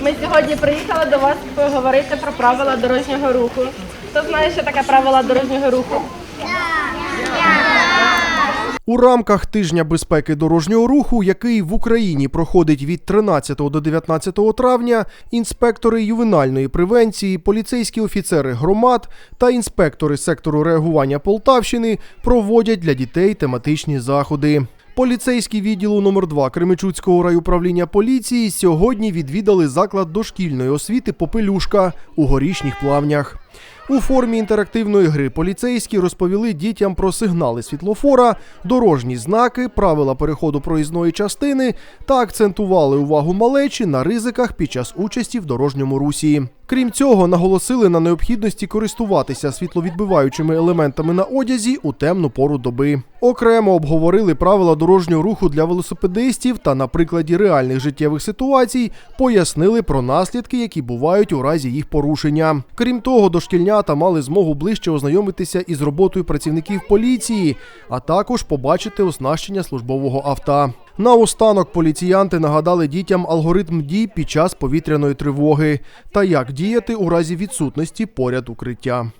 Ми сьогодні приїхали до вас поговорити про правила дорожнього руху. Хто знає, що таке правила дорожнього руху? У рамках тижня безпеки дорожнього руху, який в Україні проходить від 13 до 19 травня, інспектори ювенальної превенції, поліцейські офіцери громад та інспектори сектору реагування Полтавщини проводять для дітей тематичні заходи. Поліцейські відділу номер 2 Кременчуцького райуправління поліції сьогодні відвідали заклад дошкільної освіти Попелюшка у горішніх плавнях. У формі інтерактивної гри поліцейські розповіли дітям про сигнали світлофора, дорожні знаки, правила переходу проїзної частини та акцентували увагу малечі на ризиках під час участі в дорожньому русі. Крім цього, наголосили на необхідності користуватися світловідбиваючими елементами на одязі у темну пору доби. Окремо обговорили правила дорожнього руху для велосипедистів та на прикладі реальних життєвих ситуацій пояснили про наслідки, які бувають у разі їх порушення. Крім того, дошкільнята мали змогу ближче ознайомитися із роботою працівників поліції, а також побачити оснащення службового авто. Наостанок поліціянти нагадали дітям алгоритм дій під час повітряної тривоги та як діяти у разі відсутності поряд укриття.